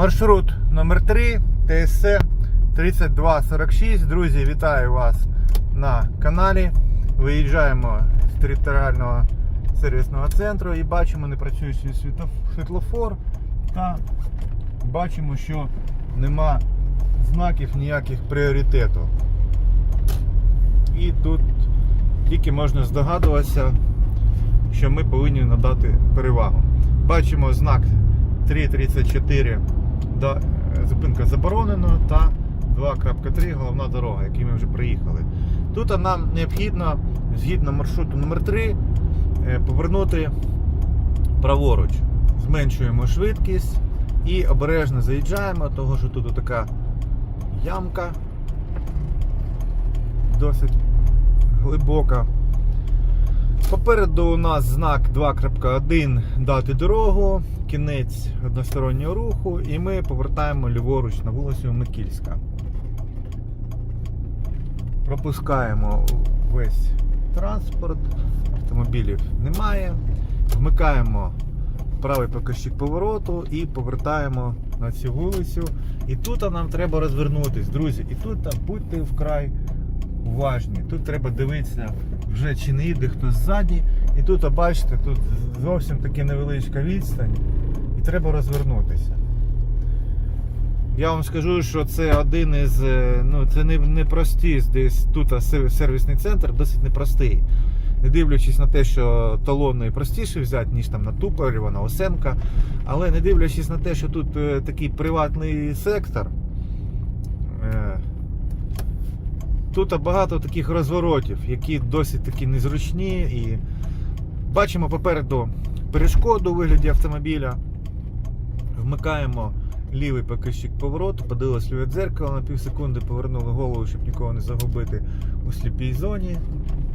Маршрут номер 3 ТСЦ 3246. Друзі, вітаю вас на каналі. Виїжджаємо з територіального сервісного центру і бачимо непрацюючий світлоф- світлофор та бачимо, що нема знаків ніяких пріоритету. І тут тільки можна здогадуватися, що ми повинні надати перевагу. Бачимо знак 3.34 е, зупинка заборонено та 2.3 головна дорога, якій ми вже приїхали. Тут нам необхідно, згідно маршруту номер 3 е, повернути праворуч. Зменшуємо швидкість і обережно заїжджаємо, того що тут така ямка досить глибока. Попереду у нас знак 2.1 дати дорогу, кінець одностороннього руху, і ми повертаємо ліворуч на вулицю Микільська. Пропускаємо весь транспорт, автомобілів немає. Вмикаємо правий показчик повороту і повертаємо на цю вулицю. І тут нам треба розвернутись, друзі. І тут будьте вкрай уважні. Тут треба дивитися вже чи не їде хтось ззаді. І тут, бачите, тут зовсім таки невеличка відстань, і треба розвернутися. Я вам скажу, що це один із. е, Ну, це не, не прості, десь тут сервісний центр, досить непростий. Не дивлячись на те, що талони простіше взяти, ніж там на Тупорєва, на Осенка. Але не дивлячись на те, що тут е, такий приватний сектор. Е, Тут багато таких розворотів, які досить такі незручні. І бачимо попереду перешкоду у вигляді автомобіля. Вмикаємо лівий показчик повороту, подивилися ліве дзеркало, на пів секунди повернули голову, щоб нікого не загубити у сліпій зоні.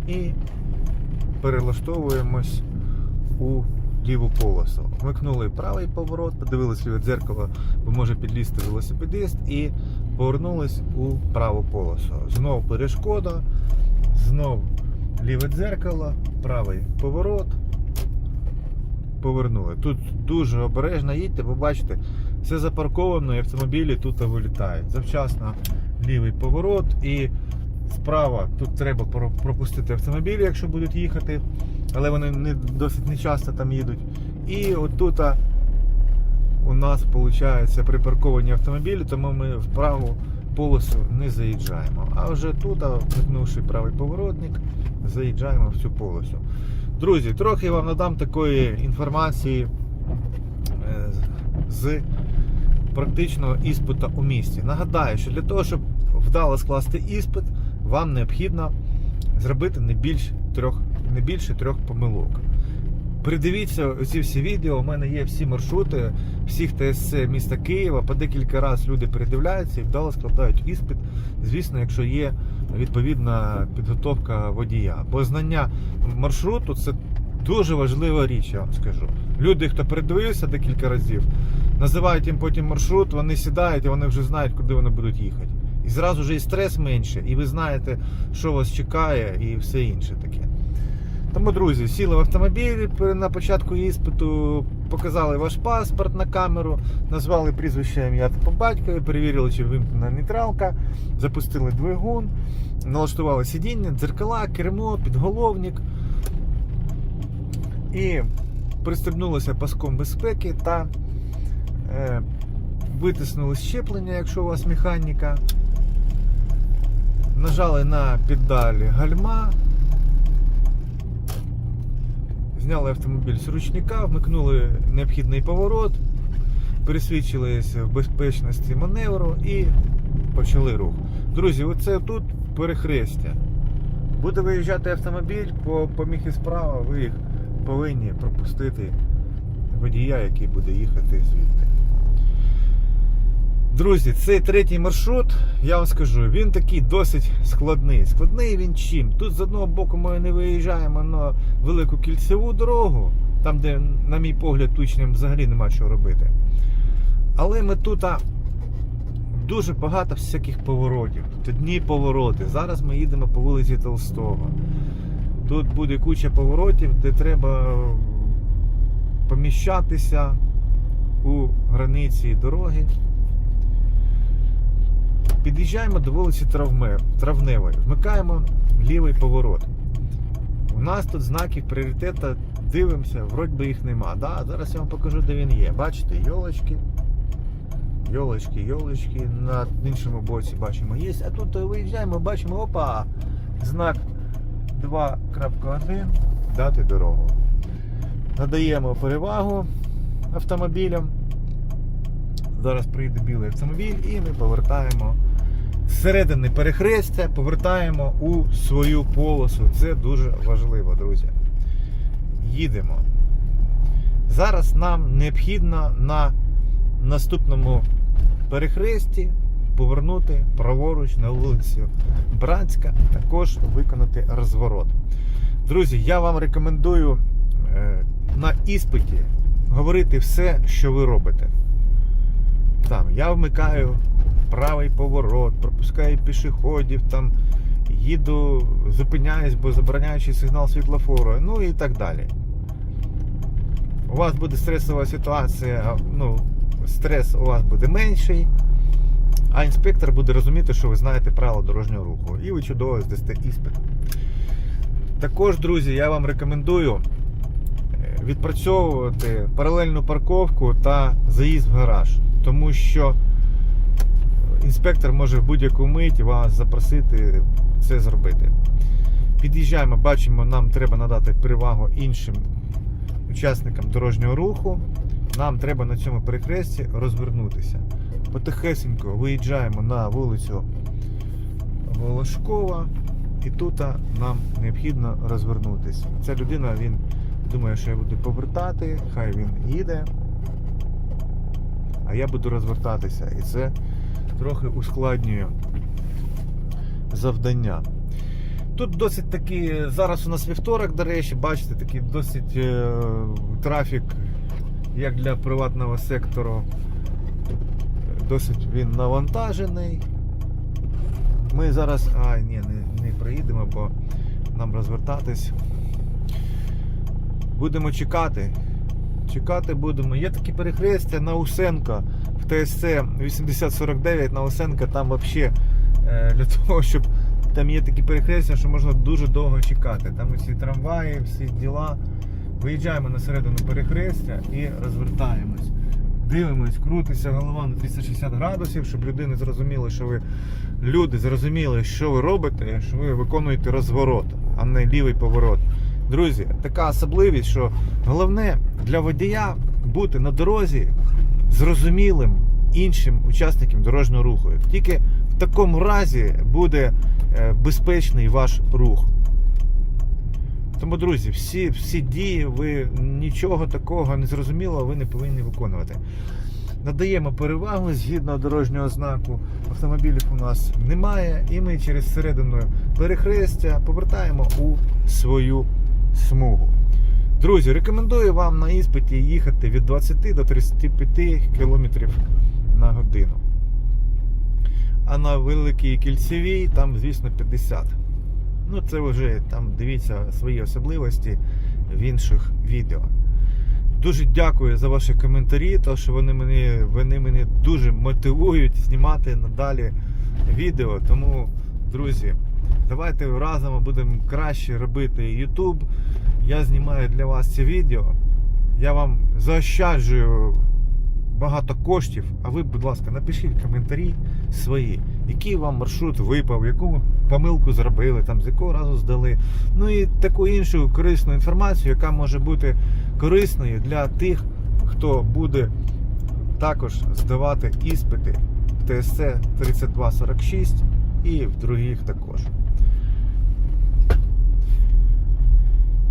І перелаштовуємось у ліву полосу. Вмикнули правий поворот, подивилися ліве дзеркало, бо може підлізти велосипедист, і повернулись у праву полосу. Знов перешкода, знов ліве дзеркало, правий поворот. Повернули. Тут дуже обережно їдьте, бо бачите, все запарковано і автомобілі тут вилітають. Завчасно лівий поворот і справа тут треба пропустити автомобілі, якщо будуть їхати, але вони не, досить нечасто там їдуть. І отут у нас виходить припарковані автомобілі, тому ми в праву полосу не заїжджаємо. А вже тут, вмикнувши правий поворотник, заїжджаємо в цю полосу. Друзі, трохи вам надам такої інформації е, з практичного іспиту у місті. Нагадаю, що для того, щоб вдало скласти іспит, вам необхідно зробити не більше трьох, не більше трьох помилок. Придивіться ці всі відео, у мене є всі маршрути всіх ТСЦ міста Києва. По декілька разів люди передивляються і вдало складають іспит. Звісно, якщо є відповідна підготовка водія. Бо знання маршруту це дуже важлива річ, я вам скажу. Люди, хто передивився декілька разів, називають їм потім маршрут, вони сідають і вони вже знають, куди вони будуть їхати. І зразу ж і стрес менше, і ви знаєте, що вас чекає, і все інше таке. Тому, друзі, сіли в автомобіль на початку іспиту, показали ваш паспорт на камеру, назвали прізвище ім'я по батькові, перевірили, чи вимкнена нейтралка, запустили двигун, налаштували сидіння, дзеркала, кермо, підголовник і пристебнулися паском безпеки та е, витиснули щеплення, якщо у вас механіка. Нажали на педалі гальма. Зняли автомобіль з ручника, вмикнули необхідний поворот, пересвідчилися в безпечності маневру і почали рух. Друзі, оце тут перехрестя. Буде виїжджати автомобіль по поміхи справа, ви їх повинні пропустити водія, який буде їхати звідти. Друзі, цей третій маршрут, я вам скажу, він такий досить складний. Складний він чим? Тут з одного боку ми не виїжджаємо на велику кільцеву дорогу, там, де, на мій погляд, учням взагалі нема чого робити. Але ми тут а, дуже багато всяких поворотів. Тут одні повороти. Зараз ми їдемо по вулиці Толстого. Тут буде куча поворотів, де треба поміщатися, у границі дороги. Під'їжджаємо до вулиці Травме, Травневої, вмикаємо лівий поворот. У нас тут знаків пріоритету дивимося, вроді би їх нема. Да? Зараз я вам покажу, де він є. Бачите, йолочки. Йолочки, йолочки. На іншому боці бачимо є. А тут виїжджаємо, бачимо, опа! Знак 2.1. Дати дорогу. Надаємо перевагу автомобілям. Зараз приїде білий автомобіль і ми повертаємо середини перехрестя, повертаємо у свою полосу. Це дуже важливо, друзі. Їдемо. Зараз нам необхідно на наступному перехресті повернути праворуч на вулицю Братська, також виконати розворот. Друзі, я вам рекомендую е, на іспиті говорити все, що ви робите. Там я вмикаю правий поворот, пропускаю пішоходів, там їду, зупиняюсь, бо забороняючий сигнал світлофору, ну і так далі. У вас буде стресова ситуація, ну, стрес у вас буде менший, а інспектор буде розуміти, що ви знаєте правила дорожнього руху. І ви чудово здасте іспит. Також, друзі, я вам рекомендую е, відпрацьовувати паралельну парковку та заїзд в гараж. Тому що інспектор може в будь-яку мить вас запросити це зробити. Під'їжджаємо, бачимо, нам треба надати перевагу іншим учасникам дорожнього руху. Нам треба на цьому перехресті розвернутися. Потихесенько виїжджаємо на вулицю Волошкова, і тут нам необхідно розвернутися. Ця людина, він думає, що я буду повертати, хай він їде, а я буду розвертатися. І це трохи ускладнює завдання. Тут досить таки, зараз у нас вівторок, до речі, бачите, такий досить е, трафік, як для приватного сектору. Досить він навантажений. Ми зараз. А, ні, не, не приїдемо, бо нам розвертатись. Будемо чекати. Чекати будемо. Є такі перехрестя на Усенка ТСЦ 8049 на Усенка, там взагалі для того, щоб там є такі перехрестя, що можна дуже довго чекати. Там усі трамваї, всі діла. Виїжджаємо на середину перехрестя і розвертаємось. Дивимось, крутиться голова на 360 градусів, щоб люди зрозуміли, що ви люди зрозуміли, що ви робите, що ви виконуєте розворот, а не лівий поворот. Друзі, така особливість, що головне для водія бути на дорозі зрозумілим іншим учасникам дорожнього руху. Тільки в такому разі буде е, безпечний ваш рух. Тому, друзі, всі, всі дії, ви нічого такого незрозумілого ви не повинні виконувати. Надаємо перевагу згідно дорожнього знаку. Автомобілів у нас немає, і ми через середину перехрестя повертаємо у свою смугу. Друзі, рекомендую вам на іспиті їхати від 20 до 35 км на годину. А на великій кільцевій там, звісно, 50. Ну, це вже там дивіться свої особливості в інших відео. Дуже дякую за ваші коментарі, тому що вони мене, вони мене дуже мотивують знімати надалі відео. Тому, друзі, давайте разом будемо краще робити YouTube. Я знімаю для вас це відео. Я вам заощаджую багато коштів. А ви, будь ласка, напишіть коментарі свої, який вам маршрут випав, яку помилку зробили, там, з якого разу здали. Ну і таку іншу корисну інформацію, яка може бути корисною для тих, хто буде також здавати іспити в ТСЦ 3246 і в других також.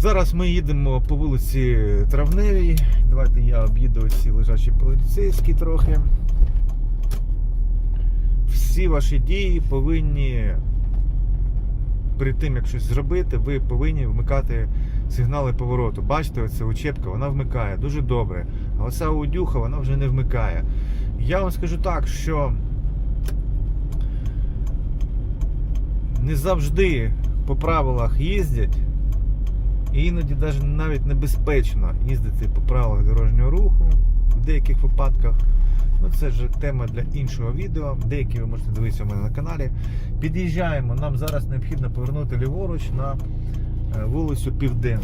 Зараз ми їдемо по вулиці Травневій. Давайте я об'їду ці лежачі поліцейські трохи. Всі ваші дії повинні, перед тим як щось зробити, ви повинні вмикати сигнали повороту. Бачите, оця учебка, вона вмикає дуже добре. А оця аудюха, вона вже не вмикає. Я вам скажу так, що не завжди по правилах їздять. І іноді навіть небезпечно їздити по правилах дорожнього руху в деяких випадках. Ну, це ж тема для іншого відео. Деякі ви можете дивитися у мене на каналі. Під'їжджаємо. Нам зараз необхідно повернути ліворуч на е, вулицю Південну.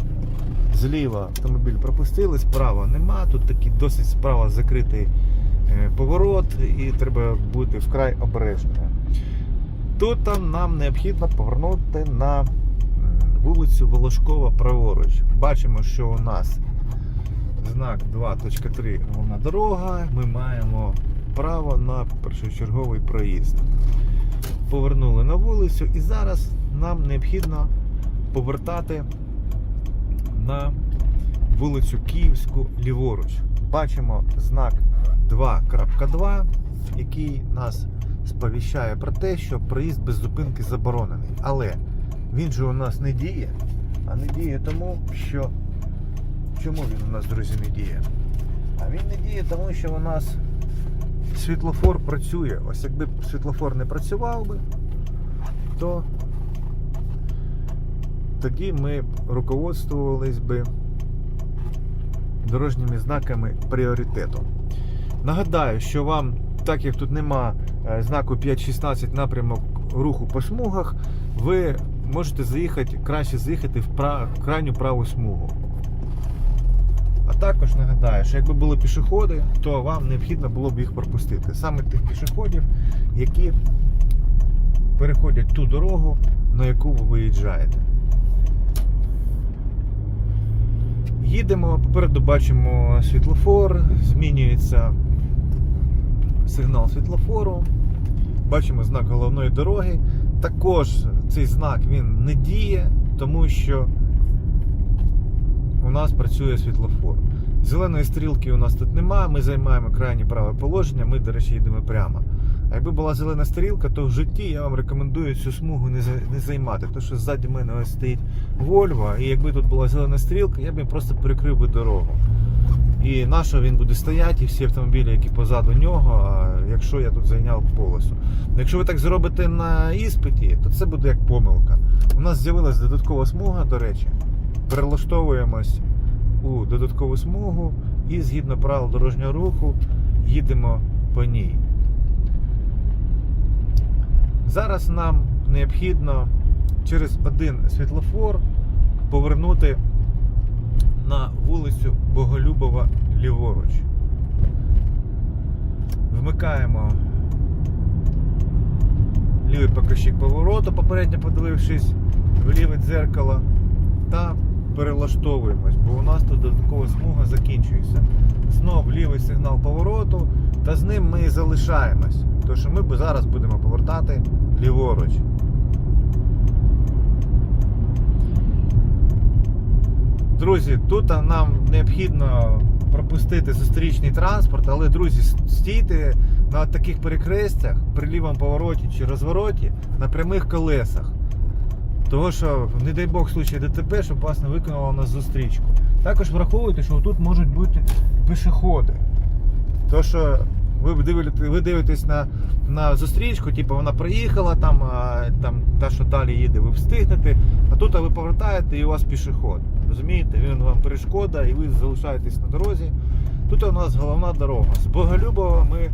Зліва автомобіль пропустили, справа нема. Тут такий досить справа закритий е, поворот, і треба бути вкрай обережними. Тут нам необхідно повернути на вулицю Волошкова праворуч. Бачимо, що у нас знак 2.3 головна дорога. Ми маємо право на першочерговий проїзд. Повернули на вулицю, і зараз нам необхідно повертати на вулицю Київську ліворуч. Бачимо знак 2.2, який нас сповіщає про те, що проїзд без зупинки заборонений. Але він же у нас не діє, а не діє тому, що. Чому він у нас, друзі, не діє? А він не діє, тому що у нас світлофор працює. Ось якби світлофор не працював би, то тоді ми руководствувались би дорожніми знаками пріоритету. Нагадаю, що вам, так як тут нема е, знаку 5.16 напрямок руху по смугах, ви можете заїхати, краще заїхати в, пра- в крайню праву смугу. А також нагадаю, що якби були пішоходи, то вам необхідно було б їх пропустити. Саме тих пішоходів, які переходять ту дорогу, на яку ви виїжджаєте. Їдемо, попереду бачимо світлофор, змінюється сигнал світлофору. Бачимо знак головної дороги. Також цей знак він не діє, тому що у нас працює світлофор. Зеленої стрілки у нас тут немає, ми займаємо крайнє праве положення, ми, до речі, йдемо прямо. А якби була зелена стрілка, то в житті я вам рекомендую цю смугу не, займати. Тому що ззаді мене ось стоїть Вольво, і якби тут була зелена стрілка, я б просто перекрив би дорогу. І на що він буде стояти, і всі автомобілі, які позаду нього, якщо я тут зайняв полосу. Якщо ви так зробите на іспиті, то це буде як помилка. У нас з'явилась додаткова смуга, до речі. Перелаштовуємось у додаткову смугу і згідно правил дорожнього руху їдемо по ній. Зараз нам необхідно через один світлофор повернути на вулицю Боголюбова ліворуч. Вмикаємо лівий покажчик повороту, попередньо подивившись в ліве дзеркало, та перелаштовуємось, бо у нас тут додаткова смуга закінчується. Знов лівий сигнал повороту, та з ним ми і залишаємось. Тому що ми зараз будемо повертати ліворуч. Друзі, тут нам необхідно пропустити зустрічний транспорт, але, друзі, стійте на таких перекрестях при лівому повороті чи розвороті на прямих колесах. Того, що, не дай Бог, в случаї ДТП, щоб вас не виконало на зустрічку. Також враховуйте, що тут можуть бути пішоходи. То, що ви дивитесь, ви дивитесь на, на зустрічку, типу вона проїхала, там, а, там та, що далі їде, ви встигнете, а тут ви повертаєте і у вас пішоход. Розумієте, він вам перешкода і ви залишаєтесь на дорозі. Тут у нас головна дорога. З Боголюбова ми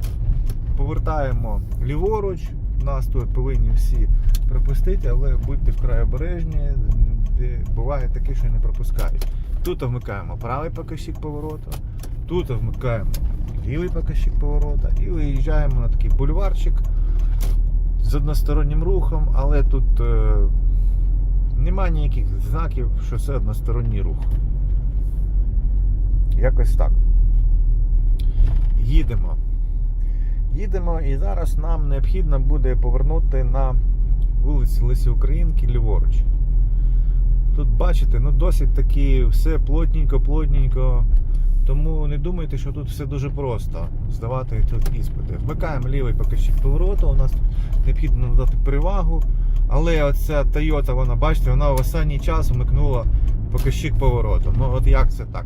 повертаємо ліворуч. Нас тут повинні всі пропустити, але будьте вкрай обережні, де буває таке, що не пропускають. Тут вмикаємо правий покажчик повороту, тут вмикаємо лівий покажчик поворота і виїжджаємо на такий бульварчик з одностороннім рухом, але тут е, немає ніяких знаків, що це односторонній рух. Якось так. Їдемо. Їдемо і зараз нам необхідно буде повернути на вулиці Лисі Українки ліворуч. Тут бачите, ну досить таки все плотненько, плотненько. Тому не думайте, що тут все дуже просто здавати тут іспити. Вмикаємо лівий покажчик повороту, у нас необхідно надати перевагу. Але оця Toyota, вона, бачите, вона в останній час вмикнула покажчик повороту. Ну от як це так?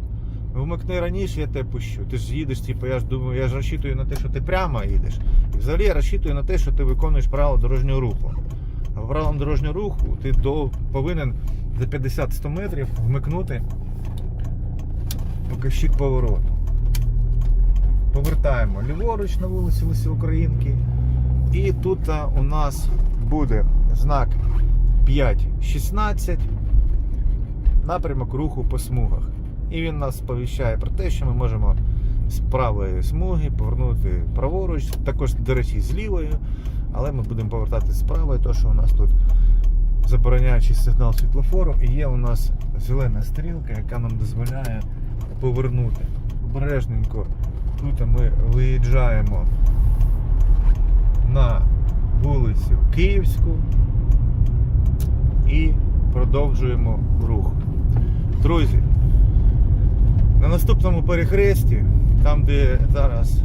Ну, Вмикни раніше, я тебе пущу. Ти ж їдеш, типу, я ж думаю, я ж розчитую на те, що ти прямо їдеш. І взагалі я розчитую на те, що ти виконуєш правила дорожнього руху. А по правилам дорожнього руху ти до, повинен за 50-100 метрів вмикнути покажчик повороту. Повертаємо ліворуч на вулиці Лисі Українки. І тут у нас буде знак 5.16 напрямок руху по смугах. І він нас сповіщає про те, що ми можемо з правої смуги повернути праворуч, також, до речі, з лівої, але ми будемо повертати з правої, тому що у нас тут забороняючий сигнал світлофору і є у нас зелена стрілка, яка нам дозволяє повернути. Обережненько тут ми виїжджаємо на вулицю Київську і продовжуємо рух. Друзі, на наступному перехресті, там де зараз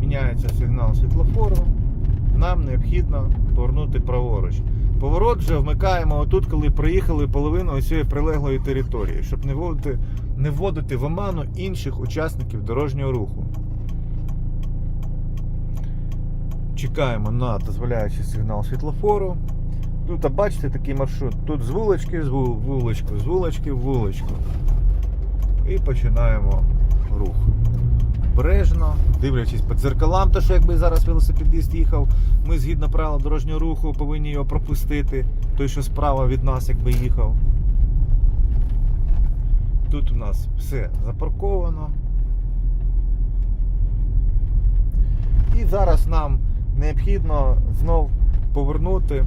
міняється сигнал світлофору, нам необхідно повернути праворуч. Поворот вже вмикаємо отут, коли проїхали половину цієї прилеглої території, щоб не вводити, не вводити в оману інших учасників дорожнього руху. Чекаємо на дозволяючий сигнал світлофору. Тут а бачите такий маршрут. Тут з вулички вул- вуличку, з вулички в вуличку. І починаємо рух. Бережно, дивлячись по дзеркалам, то що якби зараз велосипедист їхав, ми згідно правил дорожнього руху повинні його пропустити. Той, що справа від нас, якби їхав. Тут у нас все запарковано. І зараз нам необхідно знов повернути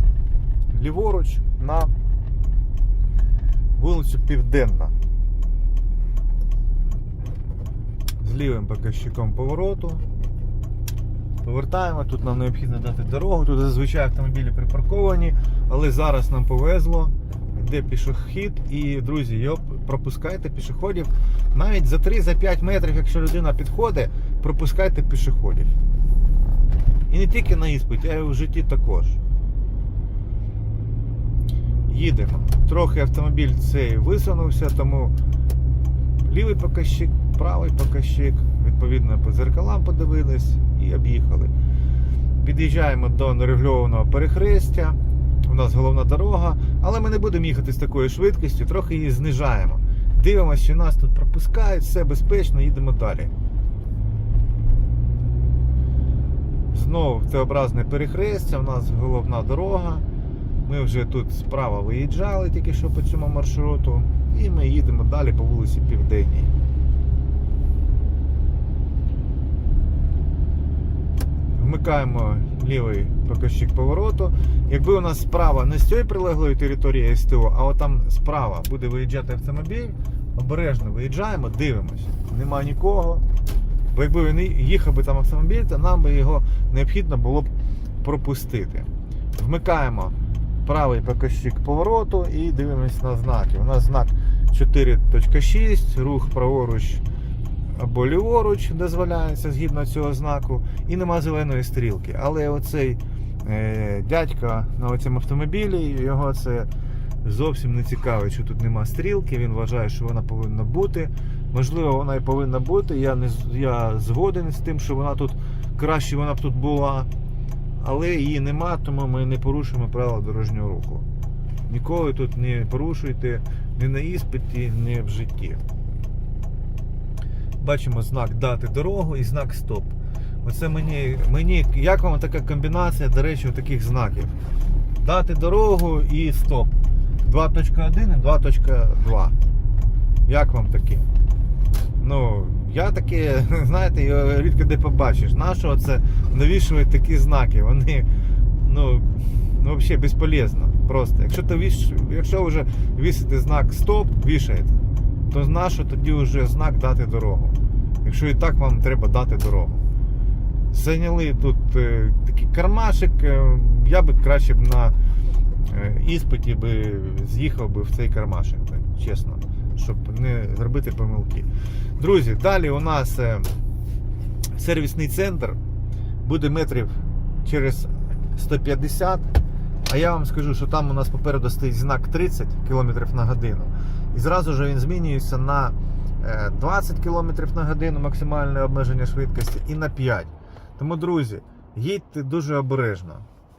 ліворуч на вулицю Південна. З лівим показчиком повороту. Повертаємо, тут нам необхідно дати дорогу, тут зазвичай автомобілі припарковані, але зараз нам повезло, йде пішохід і, друзі, його пропускайте пішоходів. Навіть за 3-5 метрів, якщо людина підходить, пропускайте пішоходів. І не тільки на іспиті, а й в житті також. Їдемо. Трохи автомобіль цей висунувся, тому лівий показчик, правий показчик, відповідно по зеркалам подивились і об'їхали. Під'їжджаємо до нерегульованого перехрестя. У нас головна дорога, але ми не будемо їхати з такою швидкістю, трохи її знижаємо. Дивимося, що нас тут пропускають, все безпечно, їдемо далі. Знову Т-образне перехрестя, у нас головна дорога. Ми вже тут справа виїжджали тільки що по цьому маршруту. І ми їдемо далі по вулиці Південній. Вмикаємо лівий показчик повороту. Якби у нас справа не з цієї прилеглої території СТО, а от справа буде виїжджати автомобіль, обережно виїжджаємо, дивимося. Нема нікого. Бо якби він їхав би там автомобіль, то нам би його необхідно було б пропустити. Вмикаємо правий показчик повороту і дивимося на знаки. У нас знак 4.6, рух праворуч або ліворуч дозволяється згідно цього знаку, і нема зеленої стрілки. Але оцей е, дядька на цьому автомобілі, його це зовсім не цікавить, що тут нема стрілки. Він вважає, що вона повинна бути. Можливо, вона і повинна бути. Я не я згоден з тим, що вона тут краще вона б тут була. Але її нема, тому ми не порушуємо правила дорожнього руху. Ніколи тут не порушуйте ні на іспиті, ні в житті. Бачимо знак дати дорогу і знак стоп. Оце мені, мені як вам така комбінація, до речі, таких знаків. Дати дорогу і стоп. 2.1 і 2.2. Як вам таке? Ну, я таке, знаєте, його рідко де побачиш. Нащо це навішують такі знаки? Вони, ну, ну взагалі безполезно. Просто. Якщо ти віш, якщо вже вісити знак стоп, вішаєте, то нащо тоді вже знак дати дорогу. Якщо і так вам треба дати дорогу. Зайняли тут е, такий кармашик, е, я би краще б на е, іспиті би з'їхав би в цей кармашик, би, чесно, щоб не зробити помилки. Друзі, далі у нас е, сервісний центр буде метрів через 150. А я вам скажу, що там у нас попереду стоїть знак 30 км на годину. І зразу ж він змінюється на е, 20 км на годину максимальне обмеження швидкості і на 5. Тому, друзі, їдьте дуже обережно.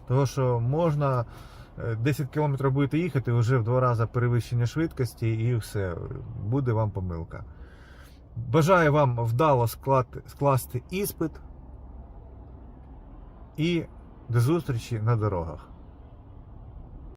Тому що можна е, 10 км будете їхати, вже в два рази перевищення швидкості і все, буде вам помилка. Бажаю вам вдало скласти іспит і до зустрічі на дорогах.